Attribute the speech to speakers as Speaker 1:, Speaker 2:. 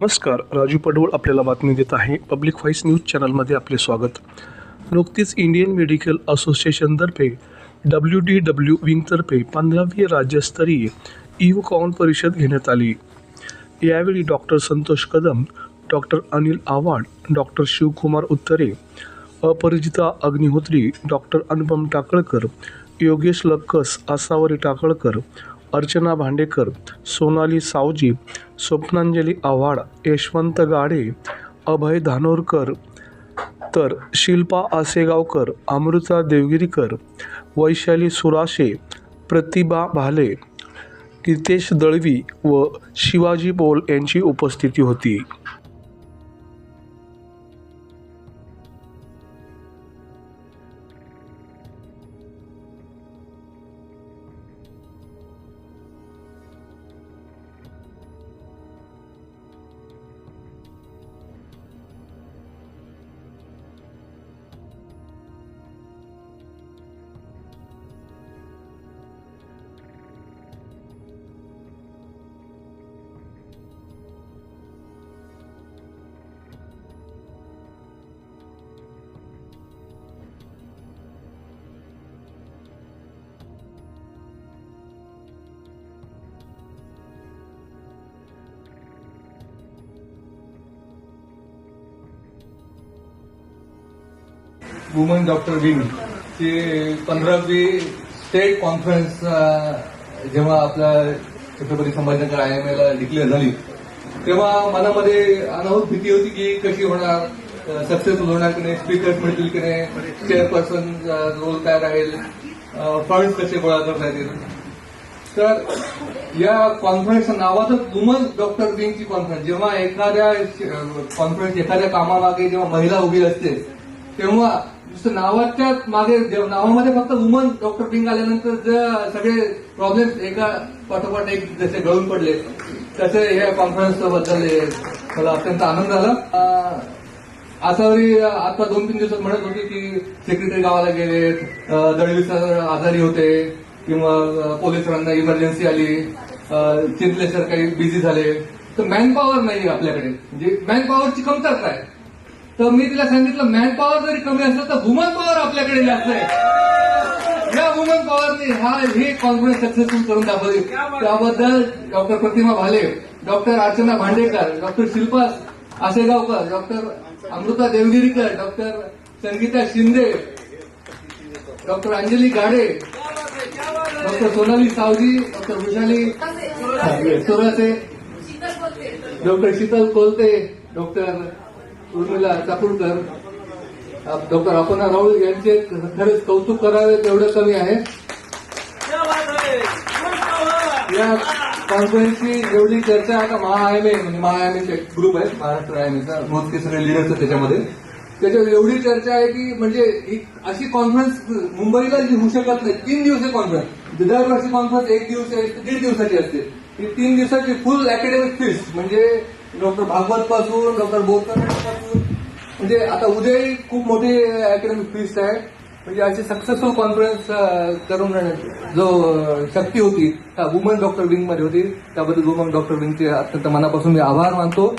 Speaker 1: नमस्कार राजू पडवळ आपल्याला बातमी देत आहे पब्लिक व्हॉइस न्यूज चॅनलमध्ये आपले स्वागत. नुकतीच इंडियन मेडिकल असोसिएशनतर्फे डब्ल्यू डी डब्ल्यू विंगतर्फे पंधरावी राज्यस्तरीय ईवकॉन परिषद घेण्यात आली. यावेळी doctor Santosh Kadam doctor Anil Avhad doctor Shivkumar Uttare Aparijita Agnihotri doctor Anupam Takalkar Yogesh Lakkas Asavari Takalkar Archana Bhandekar Sonali Savji Swapnanjali Avhad Yashwant Gade Abhay Dhanorkar तर शिल्पा आसेगावकर अमृता देवगिरीकर वैशाली सुराशे प्रतिभा भाले नितेश दळवी व शिवाजी बोल यांची उपस्थिती होती.
Speaker 2: वुमन डॉक्टर विंग ते पंधरावी state conference जेव्हा आपल्या Chhatrapati Sambhajinagar I M एला डिक्लेअर झाली तेव्हा मनामध्ये अनाहूत भीती होती की कशी होणार सक्सेसफुल होणार की नाही स्पीकर्स मिळतील की नाही चेअरपर्सन रोल काय राहील फंड्स कसे गोळा करता येतील. तर या कॉन्फरन्सच्या नावातच वुमन डॉक्टर विंगची कॉन्फरन्स जेव्हा एखाद्या कॉन्फरन्स एखाद्या कामामागे जेव्हा महिला उभी असते तेव्हा नुसतं नावाच्या मागे नावामध्ये फक्त वुमन डॉक्टर पिंग आल्यानंतर जे सगळे प्रॉब्लेम एका पाठोपाठ एक जसे गळून पडले तसे या कॉन्फरन्सबद्दल मला अत्यंत आनंद झाला. आसावरी आता दोन तीन दिवसात म्हणत होते की सेक्रेटरी गावाला गेले अं, दळवी सर आजारी होते किंवा पोलिसांना इमर्जन्सी आली चिंतले सर काही बिझी झाले. तर मॅनपॉवर नाही आपल्याकडे. म्हणजे मॅनपॉवरची कमतरता आहे. तर मी तिला सांगितलं मॅन पॉवर जरी कमी असलं तर वुमन पॉवर आपल्याकडे जास्त आहे. या वुमन पॉवरने हा हे कॉन्फरन्स सक्सेसफुल करून दाखवली. त्याबद्दल doctor Pratima Bhale doctor Archana Bhandekar doctor Shilpa Asegaonkar doctor Amruta Devgirikar doctor Sangita Shinde doctor Anjali Gade doctor Sonali Savji doctor Vaishali Surase doctor Sheetal Kolte doctor Urmila Chakurkar doctor Apna Raul यांचे खरेच कौतुक करावे तेवढं कमी आहे. या कॉन्फरन्सची एवढी चर्चा आता महाआयएमए म्हणजे महाआयएमएचे ग्रुप आहे महाराष्ट्र आयएमएचा मोजके सगळे लिडर्स आहेत त्याच्यामध्ये. त्याच्यावर एवढी चर्चा आहे की म्हणजे अशी कॉन्फरन्स मुंबईला होऊ शकत नाही तीन दिवसीय कॉन्फरन्स दरवर्षी कॉन्फरन्स एक दिवस दीड दिवसाची असते. ही तीन दिवसाची फुल अकॅडमिक फीस म्हणजे डॉक्टर भागवत पासून डॉक्टर बोरकरपासून. म्हणजे आता उद्याही खूप मोठी अकॅडमिक फीस आहे. म्हणजे अशी सक्सेसफुल कॉन्फरन्स करून जो शक्ती होती त्या वुमन डॉक्टर विंगमध्ये होती. त्याबद्दल वुमन डॉक्टर विंगचे अत्यंत मनापासून मी आभार मानतो.